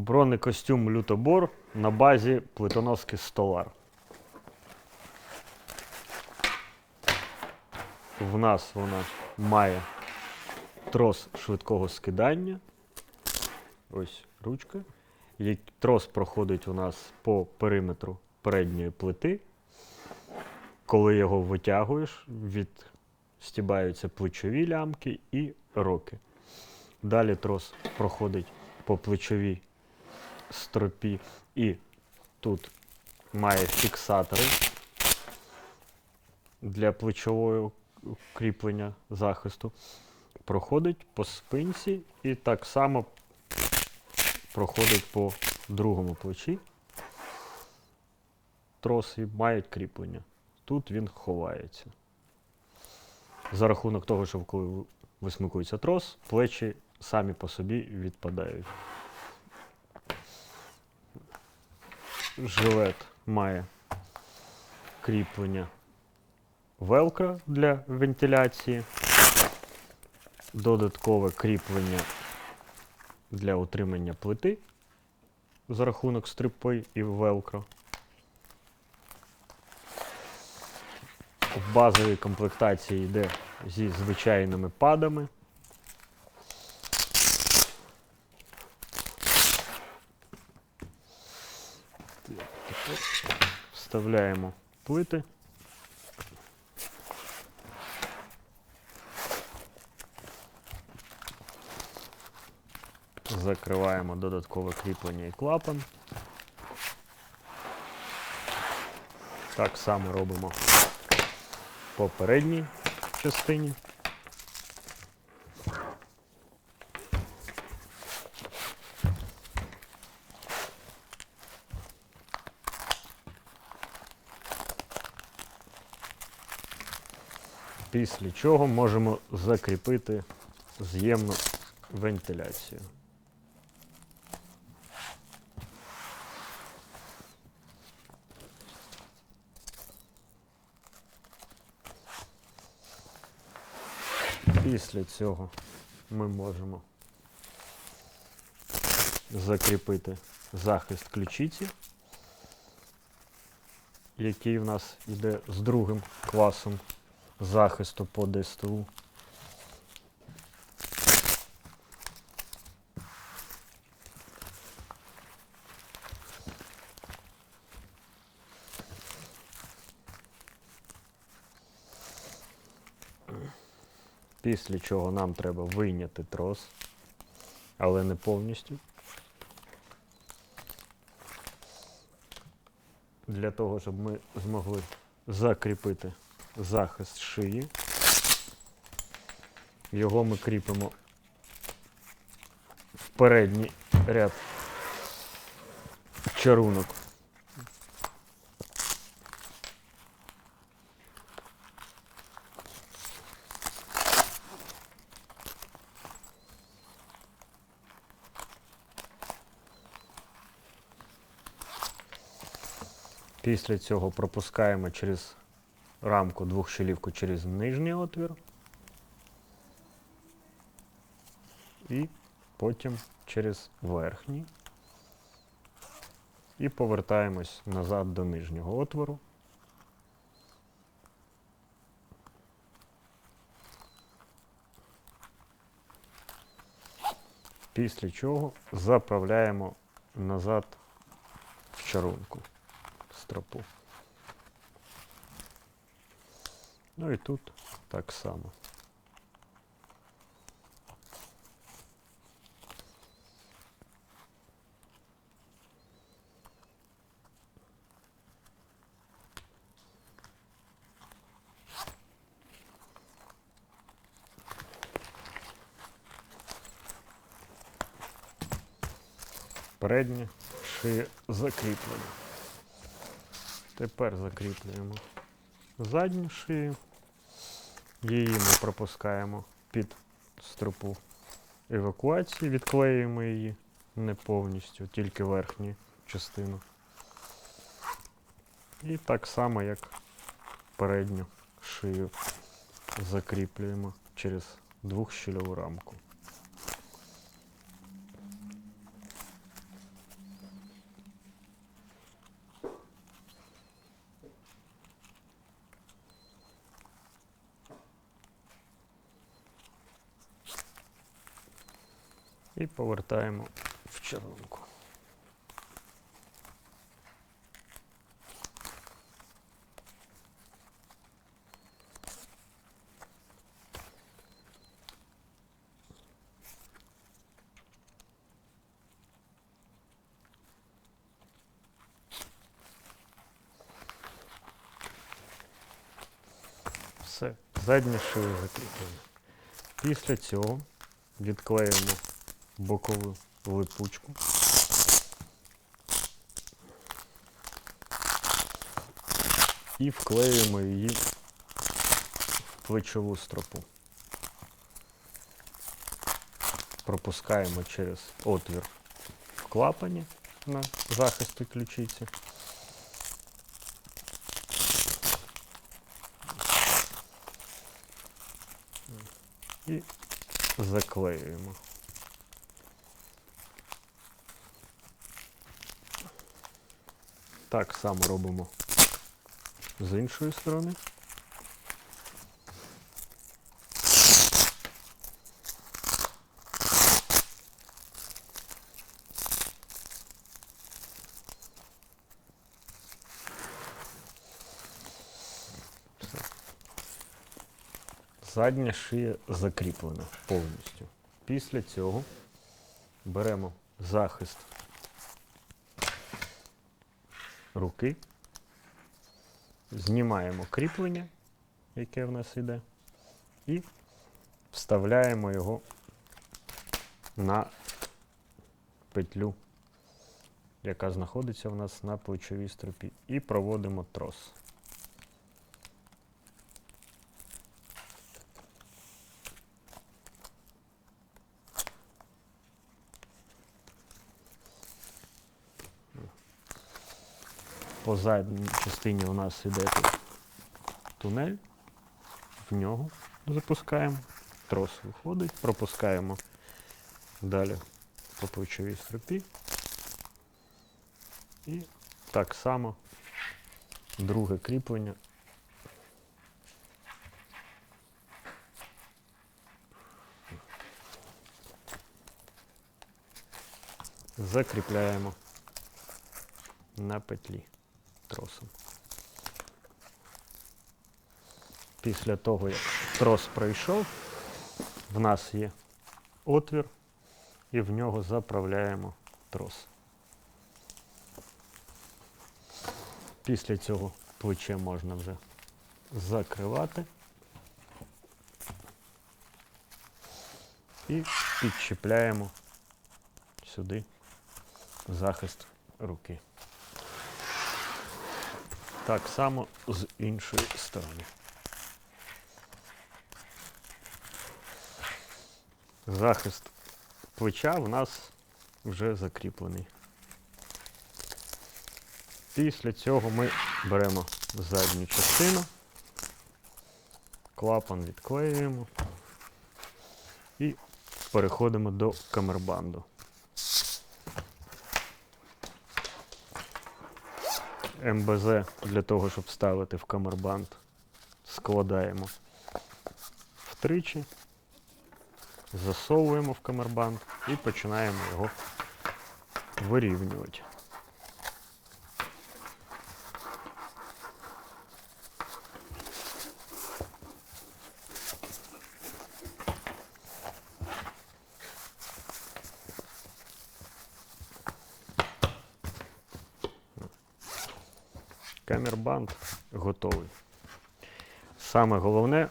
Бронекостюм лютобор на базі плитоноски Столар. В нас вона має трос швидкого скидання. Ось ручка. Трос проходить у нас по периметру передньої плити. Коли його витягуєш, відстібаються плечові лямки і роки. Далі трос проходить по плечовій стропі і тут має фіксатори для плечового кріплення захисту. Проходить по спинці і так само проходить по другому плечі. Троси мають кріплення. Тут він ховається. За рахунок того, що коли висмикується трос, плечі самі по собі відпадають. Жилет має кріплення велкро для вентиляції, додаткове кріплення для утримання плити за рахунок стрипи і велкро. В базовій комплектації йде зі звичайними падами. Вставляємо плити. Закриваємо додаткове кріплення і клапан. Так само робимо по передній частині. Після чого можемо закріпити з'ємну вентиляцію. Після цього ми можемо закріпити захист ключиці, який в нас йде з другим класом захисту по ДСТУ. Після чого нам треба вийняти трос, але не повністю. Для того, щоб ми змогли закріпити захист шиї. Його ми кріпимо в передній ряд чарунок. Після цього пропускаємо через рамку двохщелівку через нижній отвір. І потім через верхній. І повертаємось назад до нижнього отвору. Після чого заправляємо назад в чарунку стропу. Ну і тут так само. Переднє шиє закріплено. Тепер закріплюємо задню шию. Її ми пропускаємо під стропу евакуації, відклеюємо її не повністю, тільки верхню частину. І так само, як передню шию закріплюємо через двохщільову рамку. І повертаємо в чарунку. Все, задня шия закріплена. Після цього відклеїмо бокову липучку. І вклеюємо її в плечову стропу. Пропускаємо через отвір в клапані на захисті ключиці. І заклеюємо. Так само робимо з іншої сторони. Задня шия закріплена повністю. Після цього беремо захист руки, знімаємо кріплення, яке в нас йде, і вставляємо його на петлю, яка знаходиться в нас на плечовій стропі, і проводимо трос. По задній частині у нас іде тут тунель, в нього запускаємо, трос виходить, пропускаємо далі по плечовій стропі. І так само друге кріплення. Закріпляємо на петлі тросом. Після того, як трос пройшов, в нас є отвір, і в нього заправляємо трос. Після цього плече можна вже закривати і підчіпляємо сюди захист руки. Так само з іншої сторони. Захист плеча в нас вже закріплений. Після цього ми беремо задню частину, клапан відклеюємо і переходимо до камербанду. МБЗ для того, щоб ставити в камербанд, складаємо. Втричі, засовуємо в камербанд і починаємо його вирівнювати. Камербанд готовий. Саме головне,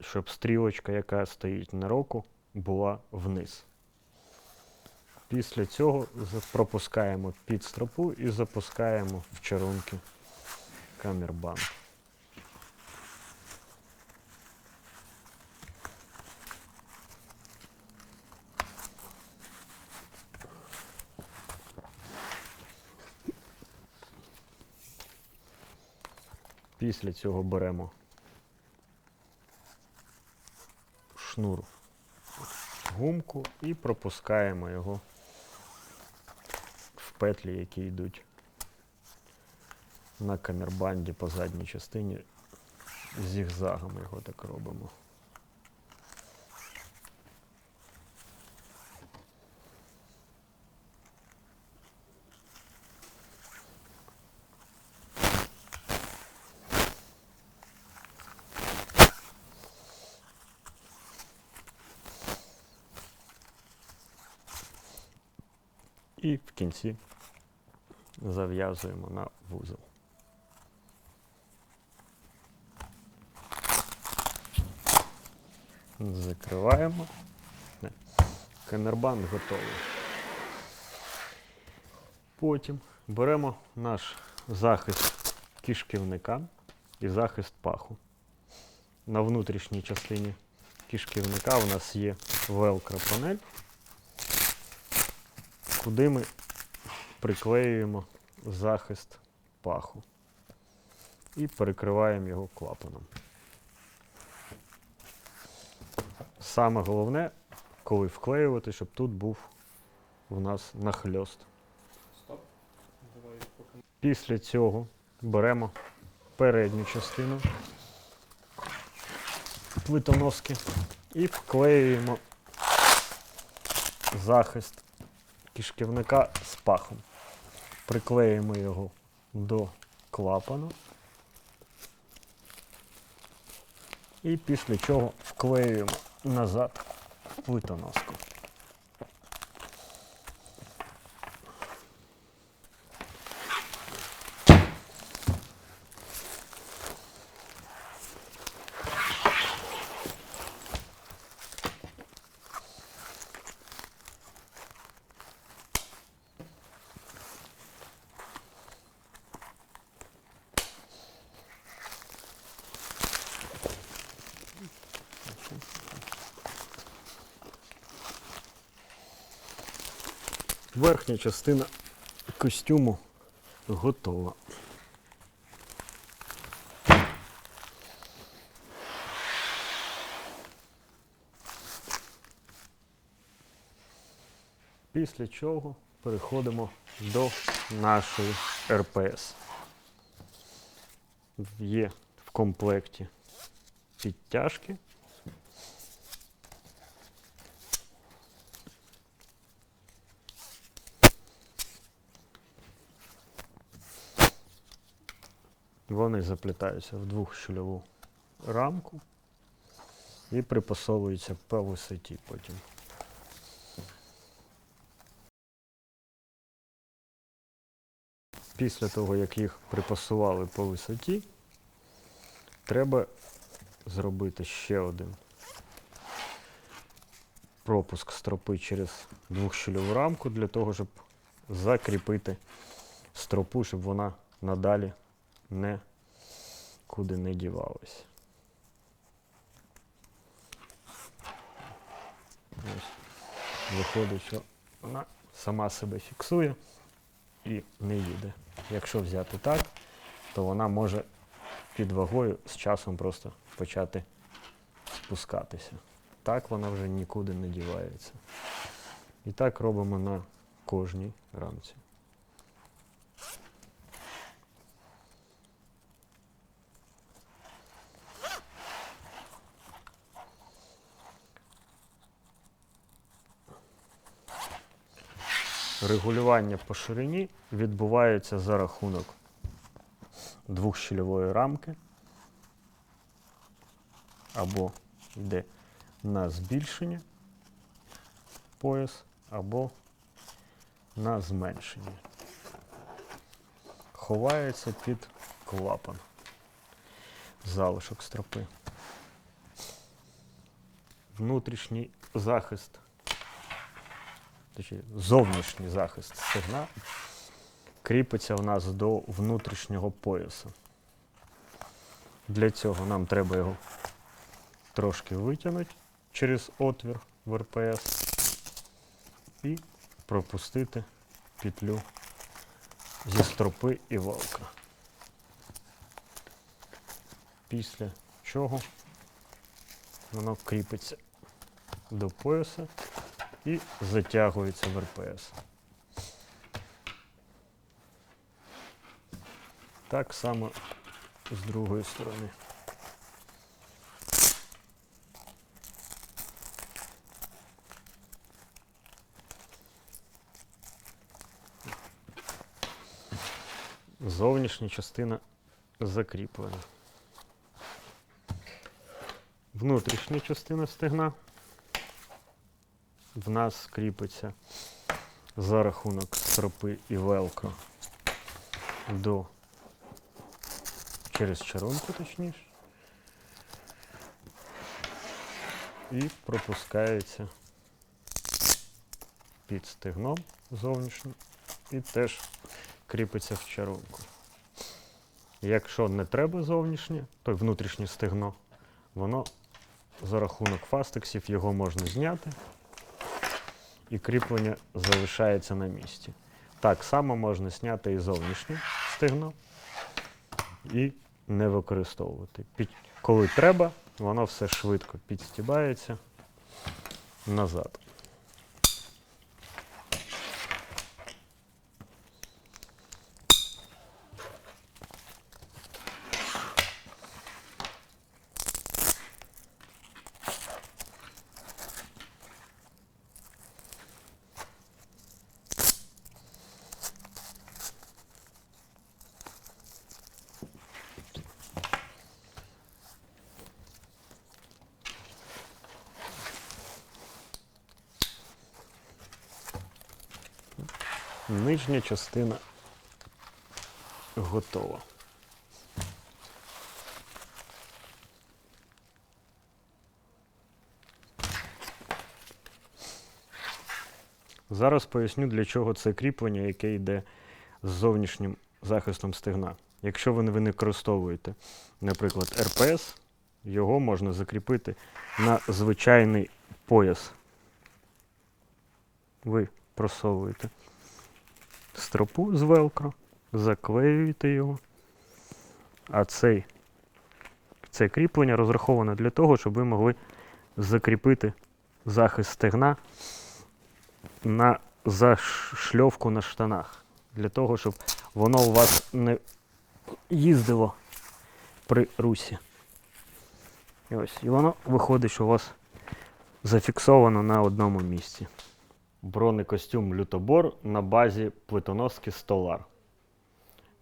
щоб стрілочка, яка стоїть на року, була вниз. Після цього пропускаємо під стропу і запускаємо в чарунки камербанд. Після цього беремо шнур гумку і пропускаємо його в петлі, які йдуть на камербанді по задній частині. Зігзагом його так робимо. І в кінці зав'язуємо на вузол. Закриваємо. Не. Камербанд готовий. Потім беремо наш захист кишківника і захист паху. На внутрішній частині кишківника у нас є велкро панель, куди ми приклеюємо захист паху і перекриваємо його клапаном. Саме головне, коли вклеювати, щоб тут був у нас нахльост. Після цього беремо передню частину плитоноски і вклеюємо захист кишківника з пахом. Приклеїмо його до клапану. І після чого вклеюємо назад в плитоноску. Верхня частина костюму готова. Після чого переходимо до нашої РПС. Є в комплекті підтяжки. Вони заплітаються в двохщільову рамку і припасовуються по висоті потім. Після того, як їх припасували по висоті, треба зробити ще один пропуск стропи через двохщільову рамку для того, щоб закріпити стропу, щоб вона надалі не куди не дівалась. Ось. Виходить, що вона сама себе фіксує і не їде. Якщо взяти так, то вона може під вагою з часом просто почати спускатися. Так вона вже нікуди не дівається. І так робимо на кожній рамці. Регулювання по ширині відбувається за рахунок двохщільової рамки або йде на збільшення пояс, або на зменшення. Ховається під клапан залишок стропи. Внутрішній захист зовнішній захист стегна кріпиться в нас до внутрішнього пояса. Для цього нам треба його трошки витягнути через отвір в РПС і пропустити петлю зі стропи і волка. Після чого воно кріпиться до пояса і затягується в РПС. Так само з другої сторони. Зовнішня частина закріплена. Внутрішня частина стегна в нас кріпиться за рахунок стропи і велкро до через чарунку, точніше. І пропускається під стегном зовнішньо і теж кріпиться в чарунку. Якщо не треба зовнішнє, то внутрішнє стегно, воно за рахунок фастексів його можна зняти і кріплення залишається на місці. Так само можна зняти і зовнішнє стегно і не використовувати. Коли треба, воно все швидко підстібається назад. Нижня частина готова. Зараз поясню, для чого це кріплення, яке йде з зовнішнім захистом стегна. Якщо ви не ви не використовуєте, наприклад, РПС, його можна закріпити на звичайний пояс. Ви просовуєте стропу з велкро, заклеюєте його. А цей, це кріплення розраховане для того, щоб ви могли закріпити захист стегна на зашльовку на штанах. Для того, щоб воно у вас не їздило при русі. І ось, і воно виходить, що у вас зафіксовано на одному місці бронекостюм лютобор на базі плитоноски Столар.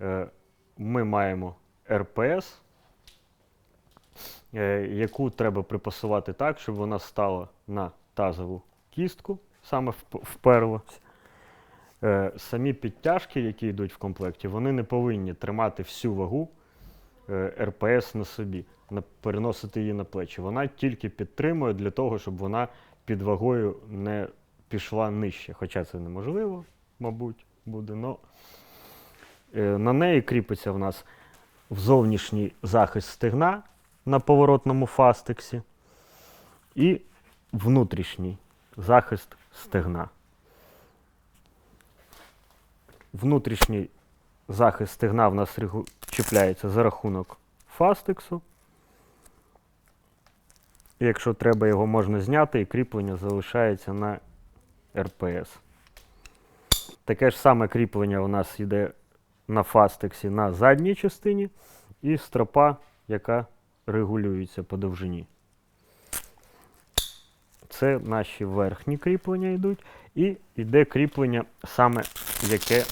Е, Ми маємо РПС, е, яку треба припасувати так, щоб вона стала на тазову кістку, саме вп- вперлась. Е, Самі підтяжки, які йдуть в комплекті, вони не повинні тримати всю вагу РПС на собі, переносити її на плечі. Вона тільки підтримує для того, щоб вона під вагою не пішла нижче. Хоча це неможливо, мабуть, буде. Но, е, на неї кріпиться в нас зовнішній захист стегна на поворотному фастексі і внутрішній захист стегна. Внутрішній захист стегна в нас чіпляється за рахунок фастексу. Якщо треба, його можна зняти, і кріплення залишається на РПС. Таке ж саме кріплення у нас йде на фастексі на задній частині і стропа, яка регулюється по довжині. Це наші верхні кріплення йдуть. І йде кріплення саме, яке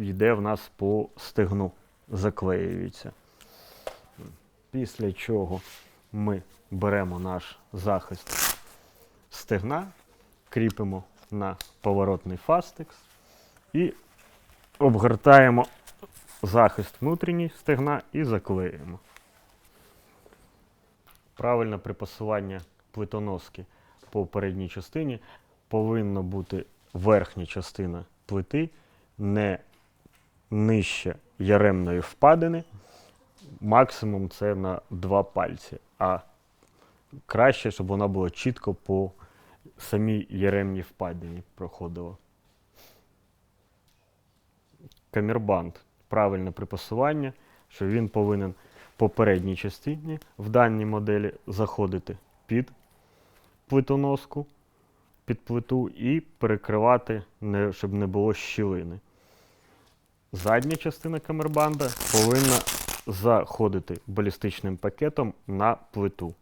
йде в нас по стегну, заклеюється. Після чого ми беремо наш захист стегна, кріпимо на поворотний фастекс і обгортаємо захист внутрішній стегна і заклеюємо. Правильне припасування плитоноски по передній частині повинна бути верхня частина плити не нижче яремної впадини. Максимум це на два пальці. А краще, щоб вона була чітко по самій яремній впадині проходила. Камербанд. Правильне припасування, що він повинен по передній частині в даній моделі заходити під плитоноску, під плиту і перекривати, не, щоб не було щілини. Задня частина камербанда повинна заходити балістичним пакетом на плиту.